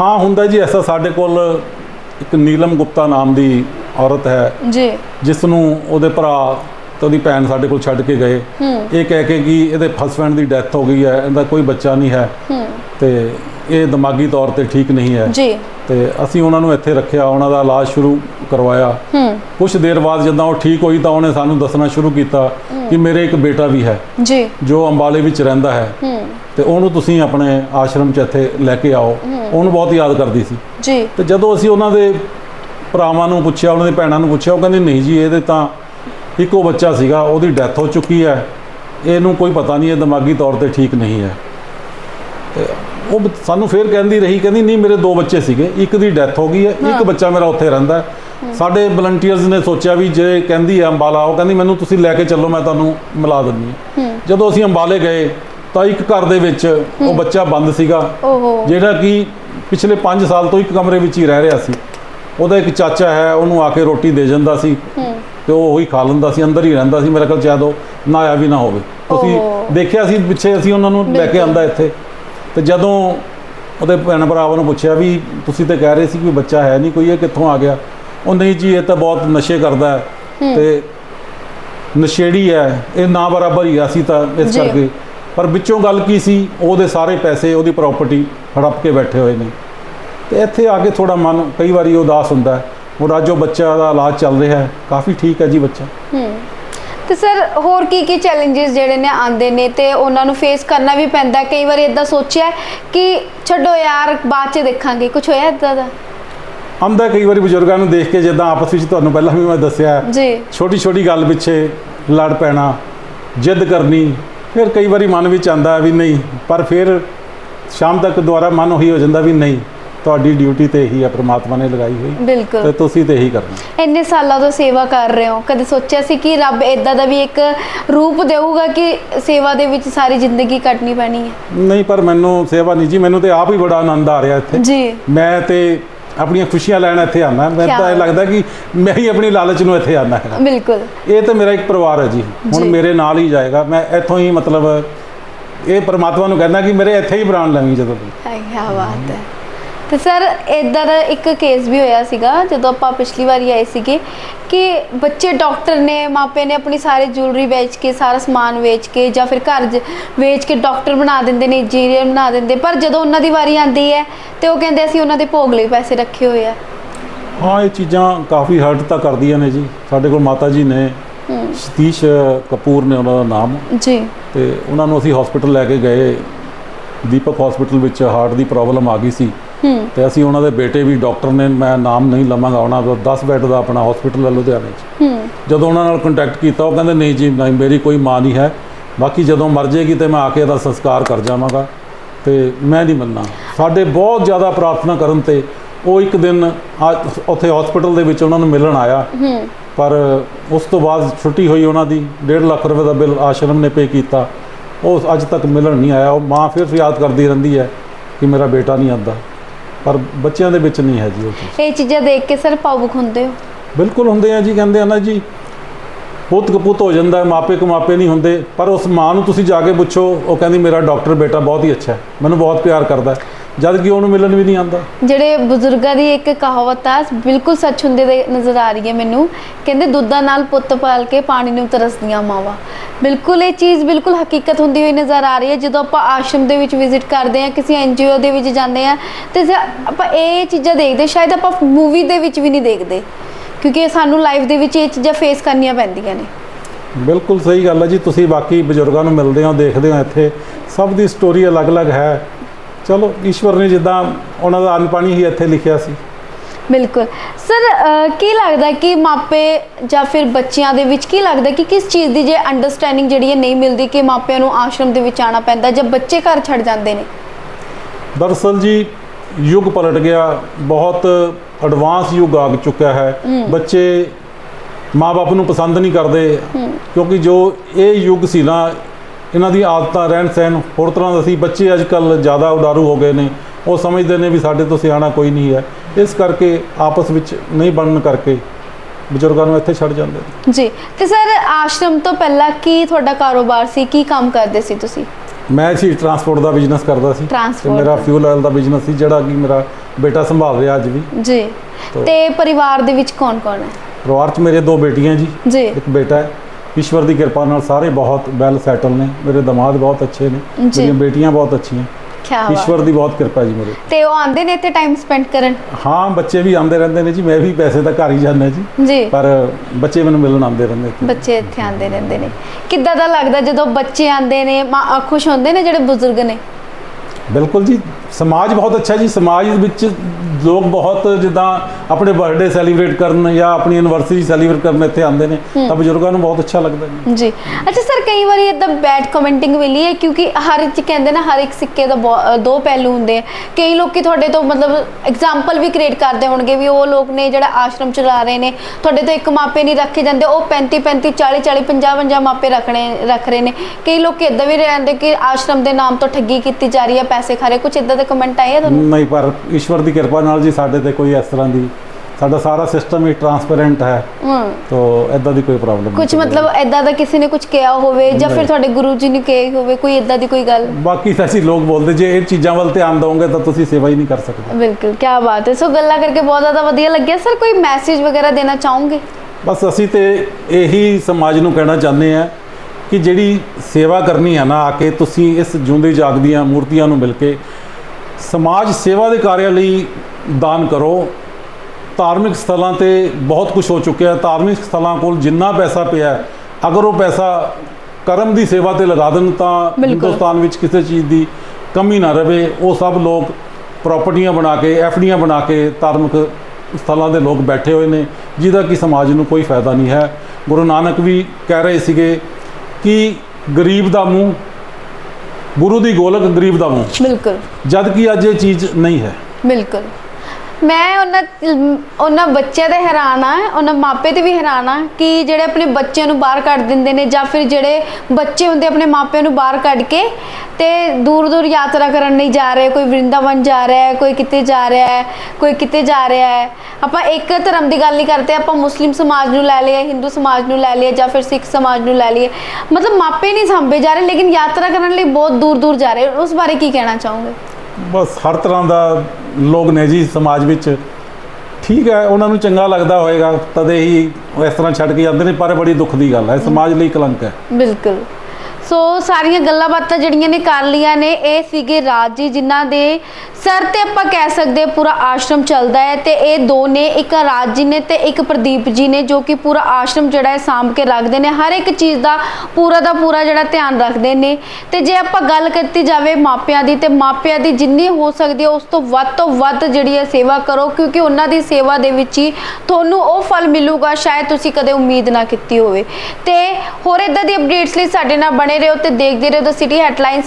ਹਾਂ ਹੁੰਦਾ ਜੀ ਐਸਾ ਸਾਡੇ ਕੋਲ ਇੱਕ ਨੀਲਮ ਗੁਪਤਾ ਨਾਮ ਦੀ ਔਰਤ ਹੈ
ਜੀ।
ਜਿਸ ਨੂੰ ਉਹਦੇ ਭਰਾ ਤੇ ਉਹਦੀ ਭੈਣ ਸਾਡੇ ਕੋਲ ਛੱਡ ਕੇ ਗਏ। ਇਹ ਕਹਿ ਕੇ ਕਿ ਇਹਦੇ ਹਸਬੈਂਡ ਦੀ ਡੈਥ ਹੋ ਗਈ ਹੈ ਇਹਦਾ ਕੋਈ ਬੱਚਾ ਨਹੀਂ ਹੈ। ਤੇ ਇਹ ਦਿਮਾਗੀ ਤੌਰ ਤੇ ਠੀਕ ਨਹੀਂ ਹੈ।
ਜੀ।
ਤੇ ਅਸੀਂ ਉਹਨਾਂ ਨੂੰ ਇੱਥੇ ਰੱਖਿਆ ਉਹਨਾਂ ਦਾ ਇਲਾਜ ਸ਼ੁਰੂ ਕਰਵਾਇਆ।
ਹੂੰ।
ਕੁਝ ਦੇਰ ਬਾਅਦ ਜਦੋਂ ਉਹ ਠੀਕ ਹੋਈ ਤਾਂ ਉਹਨੇ ਸਾਨੂੰ ਦੱਸਣਾ ਸ਼ੁਰੂ ਕੀਤਾ ਕਿ ਮੇਰੇ ਇੱਕ ਬੇਟਾ ਵੀ ਹੈ
ਜੀ।
ਜੋ ਅੰਬਾਲੇ ਵਿੱਚ ਰਹਿੰਦਾ ਹੈ।
ਹੂੰ।
ਤੇ ਉਹਨੂੰ ਤੁਸੀਂ ਆਪਣੇ ਆਸ਼ਰਮ 'ਚ ਇੱਥੇ ਲੈ ਕੇ ਆਓ। ਉਹਨੂੰ ਬਹੁਤ ਯਾਦ ਕਰਦੀ ਸੀ।
ਜੀ।
ਤੇ ਜਦੋਂ ਅਸੀਂ ਉਹਨਾਂ ਦੇ ਭਰਾਵਾਂ ਨੂੰ ਪੁੱਛਿਆ ਉਹਨਾਂ ਦੇ ਭੈਣਾਂ ਨੂੰ ਪੁੱਛਿਆ ਉਹ ਕਹਿੰਦੇ ਨਹੀਂ ਜੀ ਇਹਦੇ ਤਾਂ ਇੱਕੋ ਬੱਚਾ ਸੀਗਾ ਉਹਦੀ ਡੈਥ ਹੋ ਚੁੱਕੀ ਹੈ। ਇਹਨੂੰ ਕੋਈ ਪਤਾ ਨਹੀਂ ਇਹ ਦਿਮਾਗੀ ਤੌਰ ਤੇ ਠੀਕ ਨਹੀਂ ਹੈ। ਤੇ ਉਹ ਸਾਨੂੰ ਫੇਰ ਕਹਿੰਦੀ ਰਹੀ ਕਹਿੰਦੀ ਨਹੀਂ ਮੇਰੇ ਦੋ ਬੱਚੇ ਸੀਗੇ ਇੱਕ ਦੀ ਡੈਥ ਹੋ ਗਈ ਹੈ ਇੱਕ ਬੱਚਾ ਮੇਰਾ ਉੱਥੇ ਰਹਿੰਦਾ ਸਾਡੇ ਵਲੰਟੀਅਰਸ ਨੇ ਸੋਚਿਆ ਵੀ ਜੇ ਕਹਿੰਦੀ ਹੈ ਅੰਬਾਲਾ ਉਹ ਕਹਿੰਦੀ ਮੈਨੂੰ ਤੁਸੀਂ ਲੈ ਕੇ ਚੱਲੋ ਮੈਂ ਤੁਹਾਨੂੰ ਮਿਲਾ ਦਿੰਦੀ ਹਾਂ। ਜਦੋਂ ਅਸੀਂ ਅੰਬਾਲੇ ਗਏ ਤਾਂ ਇੱਕ ਘਰ ਦੇ ਵਿੱਚ ਉਹ ਬੱਚਾ ਬੰਦ ਸੀਗਾ ਜਿਹੜਾ ਕਿ ਪਿਛਲੇ 5 ਸਾਲ ਤੋਂ ਇੱਕ ਕਮਰੇ ਵਿੱਚ ਹੀ ਰਹਿ ਰਿਹਾ ਸੀ। ਉਹਦਾ ਇੱਕ ਚਾਚਾ ਹੈ ਉਹਨੂੰ ਆ ਕੇ ਰੋਟੀ ਦੇ ਜਾਂਦਾ ਸੀ। ਤੇ ਉਹ ਉਹੀ ਖਾ ਲੈਂਦਾ ਸੀ ਅੰਦਰ ਹੀ ਰਹਿੰਦਾ ਸੀ ਮੇਰੇ ਕੋਲ ਚਾਹ ਦੋ ਨਾ ਆਇਆ ਵੀ ਨਾ ਹੋਵੇ। ਤੁਸੀਂ। ਦੇਖਿਆ ਸੀ ਪਿੱਛੇ ਅਸੀਂ ਉਹਨਾਂ ਨੂੰ ਲੈ ਕੇ। ਆਂਦਾ ਇੱਥੇ? ਤੇ ਜਦੋਂ ਉਹਦੇ ਭੈਣ ਭਰਾਵਾਂ ਨੂੰ ਪੁੱਛਿਆ ਵੀ ਤੁਸੀਂ ਤੇ ਕਹਿ ਰਹੇ ਸੀ ਕਿ ਬੱਚਾ ਹੈ ਨਹੀਂ ਕੋਈ ਇਹ ਕਿੱਥੋਂ ਆ ਗਿਆ? ਉਹ ਨਹੀਂ ਜੀ ਇਹ ਤਾਂ ਬਹੁਤ ਨਸ਼ੇ ਕਰਦਾ ਹੈ। ਤੇ ਨਸ਼ੇੜੀ ਹੈ ਇਹ ਨਾ ਬਰਾਬਰ ਹੀ ਅਸੀਂ ਤਾਂ ਇਸ। ਕਰਕੇ। ਪਰ ਵਿੱਚੋਂ ਗੱਲ ਕੀ ਸੀ ਉਹਦੇ ਸਾਰੇ ਪੈਸੇ ਉਹਦੀ ਪ੍ਰਾਪਰਟੀ ਹੜੱਪ ਕੇ ਬੈਠੇ ਹੋਏ ਨੇ। ਤੇ ਇੱਥੇ ਆ ਕੇ ਥੋੜਾ ਮਨ ਕਈ ਵਾਰੀ ਉਦਾਸ ਹੁੰਦਾ ਹੈ। ਹੁਣ ਅੱਜ ਉਹ ਬੱਚਾ ਦਾ ਇਲਾਜ ਚੱਲ ਰਿਹਾ ਹੈ ਕਾਫੀ ਠੀਕ ਹੈ ਜੀ ਬੱਚਾ।
ਹੂੰ। ਤੇ ਸਰ ਹੋਰ ਕੀ ਕੀ ਚੈਲੰਜਸ ਜਿਹੜੇ ਨੇ ਆਉਂਦੇ ਨੇ ਤੇ ਉਹਨਾਂ ਨੂੰ ਫੇਸ ਕਰਨਾ ਵੀ ਪੈਂਦਾ। ਕਈ ਵਾਰੀ ਇਦਾਂ ਸੋਚਿਆ ਕਿ ਛੱਡੋ ਯਾਰ ਬਾਅਦ ਚ ਦੇਖਾਂਗੇ। ਕੁਝ ਹੋਇਆ ਇਦਾਂ ਦਾ?
ਆਉਂਦਾ ਕਈ ਵਾਰੀ ਬਜ਼ੁਰਗਾਂ ਨੂੰ ਦੇਖ ਕੇ ਜਿੱਦਾਂ ਆਪਸ ਵਿੱਚ ਤੁਹਾਨੂੰ ਪਹਿਲਾਂ ਵੀ ਮੈਂ ਦੱਸਿਆ
ਜੀ।
ਛੋਟੀ ਛੋਟੀ ਗੱਲ ਪਿੱਛੇ ਲੜ ਪੈਣਾ ਜਿੱਦ ਕਰਨੀ ਫਿਰ ਕਈ ਵਾਰੀ ਮਨ ਵਿੱਚ ਆਂਦਾ ਵੀ ਨਹੀਂ ਪਰ ਫਿਰ ਸ਼ਾਮ ਤੱਕ ਦੁਬਾਰਾ ਮਨ ਉਹੀ ਹੋ ਜਾਂਦਾ ਵੀ ਨਹੀਂ। ਤੁਹਾਡੀ ਡਿਊਟੀ ਤੇ ਇਹੀ ਹੈ ਪ੍ਰਮਾਤਮਾ ਨੇ ਲਗਾਈ ਹੋਈ। ਤੇ
ਬਿਲਕੁਲ
ਤੁਸੀਂ ਤੇ ਇਹੀ ਕਰਨਾ।
ਇੰਨੇ ਸਾਲਾਂ ਤੋਂ ਸੇਵਾ ਕਰ ਰਹੇ ਹੋ। ਕਦੇ ਸੋਚਿਆ ਸੀ ਕਿ ਰੱਬ ਇਦਾਂ ਦਾ ਵੀ ਇੱਕ ਰੂਪ ਦੇਊਗਾ ਕਿ ਸੇਵਾ ਦੇ ਵਿੱਚ ਸਾਰੀ ਜ਼ਿੰਦਗੀ ਕੱਟਣੀ ਪੈਣੀ ਹੈ?
ਨਹੀਂ ਪਰ ਮੈਨੂੰ ਸੇਵਾ ਨਹੀਂ ਜੀ ਮੈਨੂੰ ਤੇ ਆਪ ਹੀ ਬੜਾ ਆਨੰਦ ਆ ਰਿਹਾ ਇੱਥੇ।
ਜੀ।
ਮੈਂ ਤੇ ਆਪਣੀਆਂ ਖੁਸ਼ੀਆਂ ਲੈਣ ਇੱਥੇ ਆਨਾ ਮੈਂ
ਕਿਆ
ਤਾਂ ਇਹ। ਲੱਗਦਾ ਕਿ ਮੈਂ ਹੀ ਆਪਣੀ ਲਾਲਚ ਨੂੰ ਇੱਥੇ ਆਨਾ ਹੈ
ਬਿਲਕੁਲ।
ਇਹ ਤਾਂ ਮੇਰਾ ਇੱਕ ਪਰਿਵਾਰ ਹੈ ਜੀ। ਹੁਣ
ਜੀ।
ਮੇਰੇ ਨਾਲ ਹੀ ਜਾਏਗਾ। ਮੈਂ ਇੱਥੋਂ ਹੀ ਮਤਲਬ ਇਹ ਪਰਮਾਤਮਾ ਨੂੰ ਕਹਿੰਦਾ ਕਿ ਮੇਰੇ ਇੱਥੇ ਹੀ ਪ੍ਰਾਣ ਲੈਣੀ ਜਦੋਂ
ਹਾਏ ਕੀ ਬਾਤ ਹੈ। ਤੇ ਸਰ ਇਦਾਂ ਦਾ ਇੱਕ ਕੇਸ ਵੀ ਹੋਇਆ ਸੀਗਾ ਜਦੋਂ ਆਪਾਂ ਪਿਛਲੀ ਵਾਰੀ ਆਏ ਸੀਗੇ ਕਿ ਬੱਚੇ ਡਾਕਟਰ ਨੇ ਮਾਪੇ ਨੇ ਆਪਣੀ ਸਾਰੀ ਜੁਐਲਰੀ ਵੇਚ ਕੇ ਸਾਰਾ ਸਮਾਨ ਵੇਚ ਕੇ ਜਾਂ ਫਿਰ ਘਰ ਵੇਚ ਕੇ ਡਾਕਟਰ ਬਣਾ ਦਿੰਦੇ ਨੇ ਇੰਜੀਨੀਅਰ ਬਣਾ ਦਿੰਦੇ ਪਰ ਜਦੋਂ ਉਹਨਾਂ ਦੀ ਵਾਰੀ ਆਉਂਦੀ ਹੈ ਤੇ ਉਹ ਕਹਿੰਦੇ ਅਸੀਂ ਉਹਨਾਂ ਦੇ ਭੋਗ ਲਈ ਪੈਸੇ ਰੱਖੇ ਹੋਏ ਆ।
ਹਾਂ ਇਹ ਚੀਜ਼ਾਂ ਕਾਫੀ ਹਰਟ ਤਾਂ ਕਰਦੀਆਂ ਨੇ ਜੀ। ਸਾਡੇ ਕੋਲ ਮਾਤਾ ਜੀ ਨੇ ਸਤੀਸ਼ ਕਪੂਰ ਨੇ ਉਹਨਾਂ ਦਾ ਨਾਮ।
ਜੀ।
ਤੇ ਉਹਨਾਂ ਨੂੰ ਅਸੀਂ ਹਸਪੀਟਲ ਲੈ ਕੇ ਗਏ। ਦੀਪਕ ਹਸਪੀਟਲ ਵਿੱਚ ਹਾਰਟ ਦੀ ਪ੍ਰੋਬਲਮ ਆ ਗਈ ਸੀ। ਤੇ ਅਸੀਂ ਉਹਨਾਂ ਦੇ ਬੇਟੇ ਵੀ ਡਾਕਟਰ ਨੇ ਮੈਂ ਨਾਮ ਨਹੀਂ ਲਵਾਂਗਾ ਉਹਨਾਂ ਦਾ 10 ਬੈੱਡ ਦਾ ਆਪਣਾ ਹਸਪੀਟਲ ਹੈ ਲੁਧਿਆਣੇ 'ਚ। ਜਦੋਂ ਉਹਨਾਂ ਨਾਲ ਕੰਟੈਕਟ ਕੀਤਾ ਉਹ ਕਹਿੰਦੇ ਨਹੀਂ ਜੀ ਨਹੀਂ ਮੇਰੀ ਕੋਈ ਮਾਂ ਨਹੀਂ ਹੈ। ਬਾਕੀ ਜਦੋਂ ਮਰ ਜਾਏਗੀ ਤੇ ਮੈਂ ਆ ਕੇ ਇਹਦਾ ਸੰਸਕਾਰ ਕਰ ਜਾਵਾਂਗਾ। ਤੇ ਮੈਂ ਨਹੀਂ ਮੰਨਣਾ। ਸਾਡੇ ਬਹੁਤ ਜ਼ਿਆਦਾ ਪ੍ਰਾਰਥਨਾ ਕਰਨ ਤੇ ਉਹ ਇੱਕ ਦਿਨ ਉੱਥੇ ਹਸਪੀਟਲ ਦੇ ਵਿੱਚ ਉਹਨਾਂ ਨੂੰ ਮਿਲਣ ਆਇਆ। ਪਰ ਉਸ ਤੋਂ ਬਾਅਦ ਛੁੱਟੀ ਹੋਈ ਉਹਨਾਂ ਦੀ। 1.5 ਲੱਖ ਰੁਪਏ ਦਾ ਬਿੱਲ ਆਸ਼ਰਮ ਨੇ ਪੇ ਕੀਤਾ। ਉਹ ਅੱਜ ਤੱਕ ਮਿਲਣ ਨਹੀਂ ਆਇਆ। ਉਹ ਮਾਂ ਫਿਰ ਯਾਦ ਕਰਦੀ ਰਹਿੰਦੀ ਹੈ ਕਿ ਮੇਰਾ ਬੇਟਾ ਨਹੀਂ ਆਉਂਦਾ। ਪਰ ਬੱਚਿਆਂ ਦੇ ਵਿੱਚ ਨਹੀਂ ਹੈ ਜੀ ਉਹ ਚੀਜ਼।
ਇਹ ਚੀਜ਼ਾਂ ਦੇਖ ਕੇ ਸਰ ਭਾਵੁਕ ਹੁੰਦੇ ਹੋ?
ਬਿਲਕੁਲ ਹੁੰਦੇ ਆ ਜੀ ਕਹਿੰਦੇ ਆ ਨਾ ਜੀ ਪੁੱਤ ਕਪੁੱਤ ਹੋ ਜਾਂਦਾ ਹੈ, ਮਾਪੇ ਕਮਾਪੇ ਨਹੀਂ ਹੁੰਦੇ ਪਰ ਉਸ ਮਾਂ ਨੂੰ ਤੁਸੀਂ ਜਾ ਕੇ ਪੁੱਛੋ ਉਹ ਕਹਿੰਦੀ ਮੇਰਾ ਡਾਕਟਰ ਬੇਟਾ ਬਹੁਤ ਹੀ ਅੱਛਾ ਹੈ ਮੈਨੂੰ ਬਹੁਤ ਪਿਆਰ ਕਰਦਾ ਹੈ। ਜਦ ਕਿ ਉਹਨੂੰ ਮਿਲਣ ਵੀ ਨਹੀਂ ਆਉਂਦਾ।
ਜਿਹੜੇ ਬਜ਼ੁਰਗਾਂ ਦੀ ਇੱਕ ਕਹਾਵਤ ਆ ਬਿਲਕੁਲ ਸੱਚ ਹੁੰਦੇ ਦੇ ਨਜ਼ਰ ਆ ਰਹੀ ਹੈ ਮੈਨੂੰ। ਕਹਿੰਦੇ ਦੁੱਧਾਂ ਨਾਲ ਪੁੱਤ ਪਾਲ ਕੇ ਪਾਣੀ ਨੂੰ ਤਰਸਦੀਆਂ ਮਾਵਾਂ। ਬਿਲਕੁਲ ਇਹ ਚੀਜ਼ ਬਿਲਕੁਲ ਹਕੀਕਤ ਹੁੰਦੀ ਹੋਈ ਨਜ਼ਰ ਆ ਰਹੀ ਹੈ। ਜਦੋਂ ਆਪਾਂ ਆਸ਼ਰਮ ਦੇ ਵਿੱਚ ਵਿਜ਼ਿਟ ਕਰਦੇ ਹਾਂ ਕਿਸੇ ਐਨਜੀਓ ਦੇ ਵਿੱਚ ਜਾਂਦੇ ਹਾਂ ਤੇ ਆਪਾਂ ਇਹ ਚੀਜ਼ਾਂ ਦੇਖਦੇ ਸ਼ਾਇਦ ਆਪਾਂ ਮੂਵੀ ਦੇ ਵਿੱਚ ਵੀ ਨਹੀਂ ਦੇਖਦੇ। ਕਿਉਂਕਿ ਸਾਨੂੰ ਲਾਈਫ ਦੇ ਵਿੱਚ ਇਹ ਚੀਜ਼ਾਂ ਫੇਸ ਕਰਨੀਆਂ ਪੈਂਦੀਆਂ ਨੇ।
ਬਿਲਕੁਲ ਸਹੀ ਗੱਲ ਹੈ ਜੀ। ਤੁਸੀਂ ਬਾਕੀ ਬਜ਼ੁਰਗਾਂ ਨੂੰ ਮਿਲਦੇ ਹੋ ਦੇਖਦੇ ਹੋ ਇੱਥੇ ਸਭ ਦੀ ਸਟੋਰੀ ਅਲੱਗ-ਅਲੱਗ ਹੈ। ਚਲੋ ਈਸ਼ਵਰ ਨੇ ਜਿੱਦਾਂ ਉਹਨਾਂ ਦਾ ਅੰਨ ਪਾਣੀ ਹੀ ਇੱਥੇ ਲਿਖਿਆ ਸੀ।
ਬਿਲਕੁਲ। ਸਰ ਕੀ ਲੱਗਦਾ ਕਿ ਮਾਪੇ ਜਾਂ ਫਿਰ ਬੱਚਿਆਂ ਦੇ ਵਿੱਚ ਕੀ ਲੱਗਦਾ ਕਿ ਕਿਸ ਚੀਜ਼ ਦੀ ਜੇ ਅੰਡਰਸਟੈਂਡਿੰਗ ਜਿਹੜੀ ਹੈ ਨਹੀਂ ਮਿਲਦੀ ਕਿ ਮਾਪਿਆਂ ਨੂੰ ਆਸ਼ਰਮ ਦੇ ਵਿੱਚ ਆਣਾ ਪੈਂਦਾ ਜਾਂ ਬੱਚੇ ਘਰ ਛੱਡ ਜਾਂਦੇ ਨੇ?
ਦਰਅਸਲ ਜੀ ਯੁੱਗ ਪਲਟ ਗਿਆ ਬਹੁਤ ਐਡਵਾਂਸ ਯੁੱਗ ਆ ਚੁੱਕਿਆ ਹੈ। ਬੱਚੇ ਮਾਪੇ ਨੂੰ ਪਸੰਦ ਨਹੀਂ ਕਰਦੇ ਕਿਉਂਕਿ ਜੋ ਇਹ ਯੁੱਗ ਸੀ ਨਾ ਇਹਨਾਂ ਦੀ ਆਦਤਾਂ ਰਹਿਣ ਸਹਿਣ ਹੋਰ ਤਰ੍ਹਾਂ ਦਾ ਸੀ। ਬੱਚੇ ਅੱਜ ਕੱਲ ਜ਼ਿਆਦਾ ਉਡਾਰੂ ਹੋ ਗਏ ਨੇ। ਉਹ ਸਮਝਦੇ ਨੇ ਵੀ ਸਾਡੇ ਤੋਂ ਸਿਆਣਾ ਕੋਈ ਨਹੀਂ ਹੈ। ਇਸ ਕਰਕੇ ਆਪਸ ਵਿੱਚ ਨਹੀਂ ਬਣਨ ਕਰਕੇ ਬਜ਼ੁਰਗਾਂ ਨੂੰ ਇੱਥੇ ਛੱਡ ਜਾਂਦੇ ਨੇ।
ਜੀ। ਤੇ ਸਰ ਆਸ਼ਰਮ ਤੋਂ ਪਹਿਲਾਂ ਕੀ ਤੁਹਾਡਾ ਕਾਰੋਬਾਰ ਸੀ? ਕੀ ਕੰਮ ਕਰਦੇ ਸੀ ਤੁਸੀਂ?
ਮੈਂ ਸੀ ਟਰਾਂਸਪੋਰਟ ਦਾ ਬਿਜ਼ਨਸ ਕਰਦਾ ਸੀ। ਤੇ
Transport
ਮੇਰਾ
ਦਾ।
ਫਿਊਲ ਆਇਲ ਦਾ ਬਿਜ਼ਨਸ ਸੀ ਜਿਹੜਾ ਕਿ ਮੇਰਾ ਬੇਟਾ ਸੰਭਾਲ ਰਿਹਾ ਅੱਜ ਵੀ।
ਜੀ।
ਤੋ-
ਤੇ ਪਰਿਵਾਰ ਦੇ ਵਿੱਚ ਕੌਣ ਕੌਣ ਹੈ?
ਪਰਿਵਾਰ 'ਚ ਮੇਰੇ ਦੋ ਬੇਟੀਆਂ ਜੀ।
ਜੀ।
ਇੱਕ ਬੇਟਾ ਹੈ। ਈਸ਼ਵਰ ਦੀ ਕਿਰਪਾ ਨਾਲ ਸਾਰੇ ਬਹੁਤ ਵੈਲ ਸੈਟਲ ਨੇ। ਮੇਰੇ ਦਮਾਦ ਬਹੁਤ ਅੱਛੇ ਨੇ।
ਜੀ।
ਮੇਰੀਆਂ ਬੇਟੀਆਂ ਬਹੁਤ ਅੱਛੀਆਂ।
ਕੀ ਬਾਤ।
ਈਸ਼ਵਰ ਦੀ ਬਹੁਤ ਕਿਰਪਾ ਜੀ ਮੇਰੇ।
ਤੇ ਉਹ ਆਂਦੇ ਨੇ ਇੱਥੇ ਟਾਈਮ ਸਪੈਂਡ ਕਰਨ?
ਹਾਂ ਬੱਚੇ ਵੀ ਆਉਂਦੇ ਰਹਿੰਦੇ ਨੇ ਜੀ। ਮੈਂ ਵੀ ਪੈਸੇ ਤਾਂ ਘਰ ਹੀ ਜਾਂਦਾ ਜੀ।
ਜੀ।
ਪਰ ਬੱਚੇ ਮੈਨੂੰ ਮਿਲਣ ਆਉਂਦੇ ਰਹਿੰਦੇ ਇੱਥੇ।
ਬੱਚੇ ਇੱਥੇ ਆਂਦੇ ਰਹਿੰਦੇ ਨੇ। ਕਿੱਦਾਂ ਦਾ ਲੱਗਦਾ ਜਦੋਂ ਬੱਚੇ ਆਂਦੇ ਨੇ? ਮਾਂ ਅਹ ਖੁਸ਼ ਹੁੰਦੇ ਨੇ ਜਿਹੜੇ ਬਜ਼ੁਰਗ ਨੇ?
ਬਿਲਕੁਲ ਜੀ। ਸਮਾਜ ਬਹੁਤ ਅੱਛਾ ਜੀ। ਸਮਾਜ ਵਿੱਚ ਲੋਕ ਬਹੁਤ ਜਿੱਦਾਂ ਆਪਣੇ ਬਰਥਡੇ ਸੈਲੀਬ੍ਰੇਟ ਕਰਨ ਜਾਂ ਆਪਣੀ ਐਨਵਰਸਰੀ ਸੈਲੀਬ੍ਰੇਟ ਕਰਨ ਇੱਥੇ ਆਉਂਦੇ ਨੇ ਤਾਂ ਬਜ਼ੁਰਗਾਂ ਨੂੰ ਬਹੁਤ ਅੱਛਾ ਲੱਗਦਾ ਜੀ।
ਜੀ। ਅੱਛਾ ਸਰ ਕਈ ਵਾਰੀ ਇਦਾਂ ਬੈਡ ਕਮੈਂਟਿੰਗ ਮਿਲੀ ਹੈ ਕਿਉਂਕਿ ਹਰ ਇੱਕ ਕਹਿੰਦੇ ਨਾ ਹਰ ਇੱਕ ਸਿੱਕੇ ਦਾ ਦੋ ਪਹਿਲੂ ਹੁੰਦੇ ਆ। ਕਈ ਲੋਕੀ ਤੁਹਾਡੇ ਤੋਂ ਮਤਲਬ ਐਗਜ਼ਾਮਪਲ ਵੀ ਕ੍ਰੀਏਟ ਕਰਦੇ ਹੋਣਗੇ ਵੀ ਉਹ ਲੋਕ ਨੇ ਜਿਹੜਾ ਆਸ਼ਰਮ ਚਲਾ ਰਹੇ ਨੇ ਤੁਹਾਡੇ ਤੋਂ ਇੱਕ ਮਾਪੇ ਨਹੀਂ ਰੱਖੇ ਜਾਂਦੇ ਉਹ 35 35 40 40 50 50 ਮਾਪੇ ਰੱਖਣੇ ਰੱਖ ਰਹੇ ਨੇ। ਕਈ ਲੋਕ ਇਦਾਂ ਵੀ ਰਹਿੰਦੇ ਕਿ ਆਸ਼ਰਮ ਦੇ ਨਾਮ ਤੋਂ ਠੱਗੀ ਕੀਤੀ ਜਾ ਰਹੀ ਹੈ ਪੈਸੇ ਖਾ ਰਹੇ ਕੁਝ ਇਦਾਂ ਦੇ ਕਮੈਂਟ ਆਏ ਆ ਤੁਹਾਨੂੰ?
ਨਹੀਂ ਪਰ ਈਸ਼ਵਰ ਦੀ ਕਿਰਪਾ ਨਾਲ ਜੀ ਸਾਡੇ ਤੇ ਕੋਈ ਇਸ ਤਰ੍ਹਾਂ ਦੀ ਸਾਡਾ ਸਾਰਾ ਸਿਸਟਮ ਹੀ ਟਰਾਂਸਪੇਰੈਂਟ ਹੈ।
ਹੂੰ।
ਤੋ ਐਦਾਂ ਦੀ ਕੋਈ ਪ੍ਰੋਬਲਮ
ਕੁਝ ਮਤਲਬ ਇਦਾਂ ਦਾ ਕਿਸੇ ਨੇ ਕੁਝ ਕਿਹਾ ਹੋਵੇ ਜਾਂ ਫਿਰ। ਤੁਹਾਡੇ ਗੁਰੂ ਜੀ ਨੇ ਕਿਹਾ ਹੋਵੇ ਕੋਈ ਇਦਾਂ ਦੀ ਕੋਈ ਗੱਲ?
ਬਾਕੀ ਅਸੀਂ ਲੋਕ ਬੋਲਦੇ ਜੇ ਇਹ ਚੀਜ਼ਾਂ ਵੱਲ ਧਿਆਨ ਦਵੋਗੇ ਤਾਂ ਤੁਸੀਂ ਸੇਵਾ ਹੀ ਨਹੀਂ ਕਰ ਸਕਦੇ।
ਬਿਲਕੁਲ ਕੀ ਬਾਤ ਹੈ। ਸੋ ਗੱਲਾਂ ਕਰਕੇ ਬਹੁਤ ਜ਼ਿਆਦਾ ਵਧੀਆ ਲੱਗਿਆ। ਸਰ ਕੋਈ ਮੈਸੇਜ ਵਗੈਰਾ ਦੇਣਾ ਚਾਹੋਗੇ?
ਬਸ ਅਸੀਂ ਤੇ ਇਹੀ ਸਮਾਜ ਨੂੰ ਕਹਿਣਾ ਚਾਹੁੰਦੇ ਆ ਕਿ ਜਿਹੜੀ ਸੇਵਾ ਕਰਨੀ ਹੈ ਨਾ ਆ ਕੇ ਤੁਸੀਂ ਇਸ ਜਿਉਂਦੇ ਜਾਗਦੀਆਂ ਮੂਰਤੀਆਂ ਨੂੰ ਮਿਲ ਕੇ ਸਮਾਜ ਸੇਵਾ ਦੇ ਕਾਰਿਆਂ ਲਈ ਦਾਨ ਕਰੋ। ਧਾਰਮਿਕ ਸਥਲਾਂ ਤੇ ਬਹੁਤ ਕੁਝ ਹੋ ਚੁੱਕਿਆ ਧਾਰਮਿਕ ਸਥਲਾਂ ਕੋਲ ਜਿੰਨਾ ਪੈਸਾ ਪਿਆ ਹੈ, ਅਗਰ ਉਹ ਪੈਸਾ ਕਰਮ ਦੀ ਸੇਵਾ ਤੇ ਲਗਾ ਦੇਣ ਤਾਂ। ਹਿੰਦੁਸਤਾਨ ਵਿੱਚ ਕਿਸੇ ਚੀਜ਼ ਦੀ ਕਮੀ ਨਾ ਰਵੇ। ਉਹ ਸਭ ਲੋਕ ਪ੍ਰਾਪਰਟੀਆਂ ਬਣਾ ਕੇ ਐਫਡੀਆਂ ਬਣਾ ਕੇ ਧਾਰਮਿਕ ਸਥਲਾਂ ਦੇ ਲੋਕ ਬੈਠੇ ਹੋਏ ਨੇ ਜਿਹਦਾ ਕਿ ਸਮਾਜ ਨੂੰ ਕੋਈ ਫਾਇਦਾ ਨਹੀਂ ਹੈ। ਗੁਰੂ ਨਾਨਕ ਵੀ ਕਹਿ ਰਹੇ ਸੀਗੇ ਕਿ ਗਰੀਬ ਦਾ ਮੂੰਹ ਗੁਰੂ ਦੀ ਗੋਲਕ ਗਰੀਬ ਦਾ ਮੂੰਹ।
ਬਿਲਕੁਲ।
ਜਦ ਕਿ ਅੱਜ ਇਹ ਚੀਜ਼ ਨਹੀਂ ਹੈ।
ਬਿਲਕੁਲ। ਮੈਂ ਉਹਨਾਂ ਉਹਨਾਂ ਬੱਚਿਆਂ ਤੇ ਹੈਰਾਨ ਆ, ਉਹਨਾਂ ਮਾਪੇ ਤੇ ਵੀ ਹੈਰਾਨ ਆ ਕਿ ਜਿਹੜੇ ਆਪਣੇ ਬੱਚਿਆਂ ਨੂੰ ਬਾਹਰ ਕੱਢ ਦਿੰਦੇ ਨੇ ਜਾਂ ਫਿਰ ਜਿਹੜੇ ਬੱਚੇ ਹੁੰਦੇ ਆਪਣੇ ਮਾਪਿਆਂ ਨੂੰ ਬਾਹਰ ਕੱਢ ਕੇ ਤੇ ਦੂਰ ਦੂਰ ਯਾਤਰਾ ਕਰਨ ਲਈ ਜਾ ਰਹੇ, ਕੋਈ ਵਰਿੰਦਾਵਨ ਜਾ ਰਿਹਾ ਹੈ, ਕੋਈ ਕਿਤੇ ਜਾ ਰਿਹਾ ਹੈ, ਕੋਈ ਕਿਤੇ ਜਾ ਰਿਹਾ ਹੈ। ਆਪਾਂ ਇੱਕ ਧਰਮ ਦੀ ਗੱਲ ਨਹੀਂ ਕਰਦੇ, ਆਪਾਂ ਮੁਸਲਿਮ ਸਮਾਜ ਨੂੰ ਲੈ ਲਈਏ, ਹਿੰਦੂ ਸਮਾਜ ਨੂੰ ਲੈ ਲਈਏ ਜਾਂ ਫਿਰ ਸਿੱਖ ਸਮਾਜ ਨੂੰ ਲੈ ਲਈਏ। ਮਤਲਬ ਮਾਪੇ ਨਹੀਂ ਸਾਂਭੇ ਜਾ ਰਹੇ, ਲੇਕਿਨ ਯਾਤਰਾ ਕਰਨ ਲਈ ਬਹੁਤ ਦੂਰ ਦੂਰ ਜਾ ਰਹੇ। ਉਸ ਬਾਰੇ ਕੀ ਕਹਿਣਾ ਚਾਹੋਗੇ?
ਬਸ ਹਰ ਤਰ੍ਹਾਂ ਦਾ ਲੋਕ ਨੇ ਜੀ ਸਮਾਜ ਵਿੱਚ। ਠੀਕ ਹੈ, ਉਹਨਾਂ ਨੂੰ ਚੰਗਾ ਲੱਗਦਾ ਹੋਏਗਾ, ਤਦੇ ਹੀ ਇਸ ਤਰ੍ਹਾਂ ਛੱਡ ਕੇ ਜਾਂਦੇ ਨੇ, ਪਰ ਬੜੀ ਦੁੱਖ ਦੀ ਗੱਲ ਹੈ, ਸਮਾਜ ਲਈ ਕਲੰਕ ਹੈ।
ਬਿਲਕੁਲ। ਸੋ ਸਾਰੀਆਂ ਗੱਲਾਂ ਬਾਤਾਂ ਜਿਹੜੀਆਂ ਨੇ ਕਰ ਲੀਆਂ ਨੇ, ਇਹ ਸੀਗੇ ਰਾਜ ਜੀ, ਜਿਨ੍ਹਾਂ ਦੇ ਸਰ ਤੇ ਆਪਾਂ ਕਹਿ ਸਕਦੇ ਪੂਰਾ ਆਸ਼ਰਮ ਚੱਲਦਾ ਹੈ ਤੇ ਇਹ ਦੋ ਨੇ, ਇੱਕ ਰਾਜ ਜੀ ਨੇ ਤੇ ਇੱਕ ਪ੍ਰਦੀਪ ਜੀ ਨੇ, ਜੋ ਕਿ ਪੂਰਾ ਆਸ਼ਰਮ ਜਿਹੜਾ ਹੈ ਸਾਂਭ ਕੇ ਰੱਖਦੇ ਨੇ, ਹਰ ਇੱਕ ਚੀਜ਼ ਦਾ ਪੂਰਾ ਦਾ ਪੂਰਾ ਜਿਹੜਾ ਧਿਆਨ ਰੱਖਦੇ ਨੇ। ਤੇ ਜੇ ਆਪਾਂ ਗੱਲ ਕੀਤੀ ਜਾਵੇ ਮਾਪਿਆਂ ਦੀ, ਤੇ ਮਾਪਿਆਂ ਦੀ ਜਿੰਨੀ ਹੋ ਸਕਦੀ ਹੈ, ਉਸ ਤੋਂ ਵੱਧ ਤੋਂ ਵੱਧ ਜਿਹੜੀ ਹੈ ਸੇਵਾ ਕਰੋ, ਕਿਉਂਕਿ ਉਹਨਾਂ ਦੀ ਸੇਵਾ ਦੇ ਵਿੱਚ ਹੀ ਤੁਹਾਨੂੰ ਉਹ ਫਲ ਮਿਲੂਗਾ, ਸ਼ਾਇਦ ਤੁਸੀਂ ਕਦੇ ਉਮੀਦ ਨਾ ਕੀਤੀ ਹੋਵੇ। ਤੇ ਹੋਰ ਇਦਾਂ ਦੀ ਅਪਡੇਟਸ ਲਈ ਸਾਡੇ ਨਾਲ ਬਣੇ ਰਹੋ ਤੇ ਦੇਖਦੇ ਰਹੋ ਦ ਸਿਟੀ ਹੈਡਲਾਈਨਸ